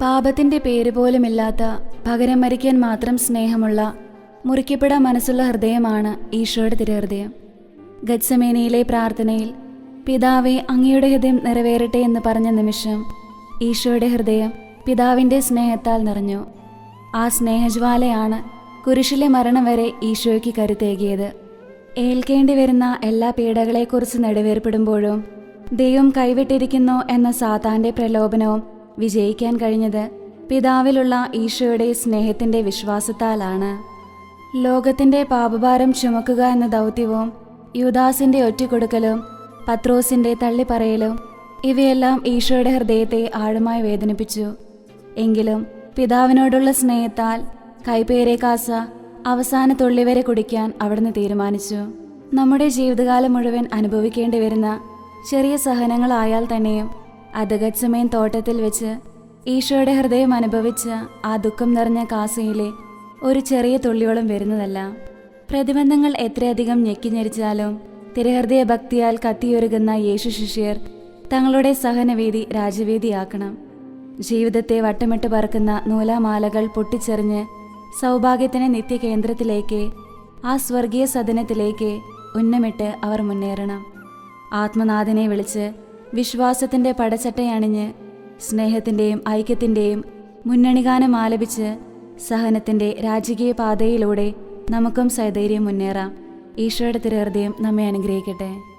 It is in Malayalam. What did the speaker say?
പാപത്തിന്റെ പേര് പോലുമില്ലാത്ത പകരം മരിക്കാൻ മാത്രം സ്നേഹമുള്ള മുറിക്കപ്പെടാൻ മനസ്സുള്ള ഹൃദയമാണ് ഈശോയുടെ തിരുഹൃദയം. ഗത്സമേനയിലെ പ്രാർത്ഥനയിൽ പിതാവെ അങ്ങയുടെ ഹൃദയം നിറവേറട്ടെ എന്ന് പറഞ്ഞ നിമിഷം ഈശോയുടെ ഹൃദയം പിതാവിന്റെ സ്നേഹത്താൽ നിറഞ്ഞു. ആ സ്നേഹജ്വാലയാണ് കുരിശിലെ മരണം വരെ ഈശോയ്ക്ക് കരുത്തേകിയത് ഏൽക്കേണ്ടി വരുന്ന എല്ലാ പീഡകളെക്കുറിച്ച് നെടുവേർപ്പെടുമ്പോഴും ദൈവം കൈവിട്ടിരിക്കുന്നു എന്ന സാത്താന്റെ പ്രലോഭനവും വിജയിക്കാൻ കഴിഞ്ഞത് പിതാവിലുള്ള ഈശോയുടെ സ്നേഹത്തിന്റെ വിശ്വാസത്താലാണ്. ലോകത്തിന്റെ പാപഭാരം ചുമക്കുക എന്ന ദൗത്യവും യുദാസിന്റെ ഒറ്റക്കൊടുക്കലും പത്രോസിന്റെ തള്ളിപ്പറയലും ഇവയെല്ലാം ഈശോയുടെ ഹൃദയത്തെ ആഴമായി വേദനിപ്പിച്ചു. എങ്കിലും പിതാവിനോടുള്ള സ്നേഹത്താൽ കൈപ്പേരെ കാസ അവസാന തുള്ളിവരെ കുടിക്കാൻ അവിടുന്ന് തീരുമാനിച്ചു. നമ്മുടെ ജീവിതകാലം മുഴുവൻ അനുഭവിക്കേണ്ടി വരുന്ന ചെറിയ സഹനങ്ങളായാൽ തന്നെയും അധഗത്സമയം തോട്ടത്തിൽ വെച്ച് ഈശോയുടെ ഹൃദയം അനുഭവിച്ച ആ ദുഃഖം നിറഞ്ഞ കാസയിലെ ഒരു ചെറിയ തുള്ളിയോളം വരുന്നതല്ല. പ്രതിബന്ധങ്ങൾ എത്രയധികം ഞെക്കിഞ്ഞരിച്ചാലും തിരഹൃദയ ഭക്തിയാൽ കത്തിയൊരുകുന്ന യേശു ശിഷ്യർ തങ്ങളുടെ സഹനവേദി രാജവേദിയാക്കണം. ജീവിതത്തെ വട്ടമിട്ട് പറക്കുന്ന നൂലാമാലകൾ പൊട്ടിച്ചെറിഞ്ഞ് സൗഭാഗ്യത്തിന് നിത്യകേന്ദ്രത്തിലേക്ക് ആ സ്വർഗീയ സദനത്തിലേക്ക് ഉന്നമിട്ട് അവർ മുന്നേറണം. ആത്മനാഥനെ വിളിച്ച് വിശ്വാസത്തിന്റെ പടച്ചട്ടയണിഞ്ഞ് സ്നേഹത്തിന്റെയും ഐക്യത്തിന്റെയും മുന്നണിഗാനം ആലപിച്ച് സഹനത്തിന്റെ രാജകീയ പാതയിലൂടെ നമുക്കും സൈതൈര്യം മുന്നേറാം. ഈശോയുടെ തിരഹൃദയം നമ്മെ അനുഗ്രഹിക്കട്ടെ.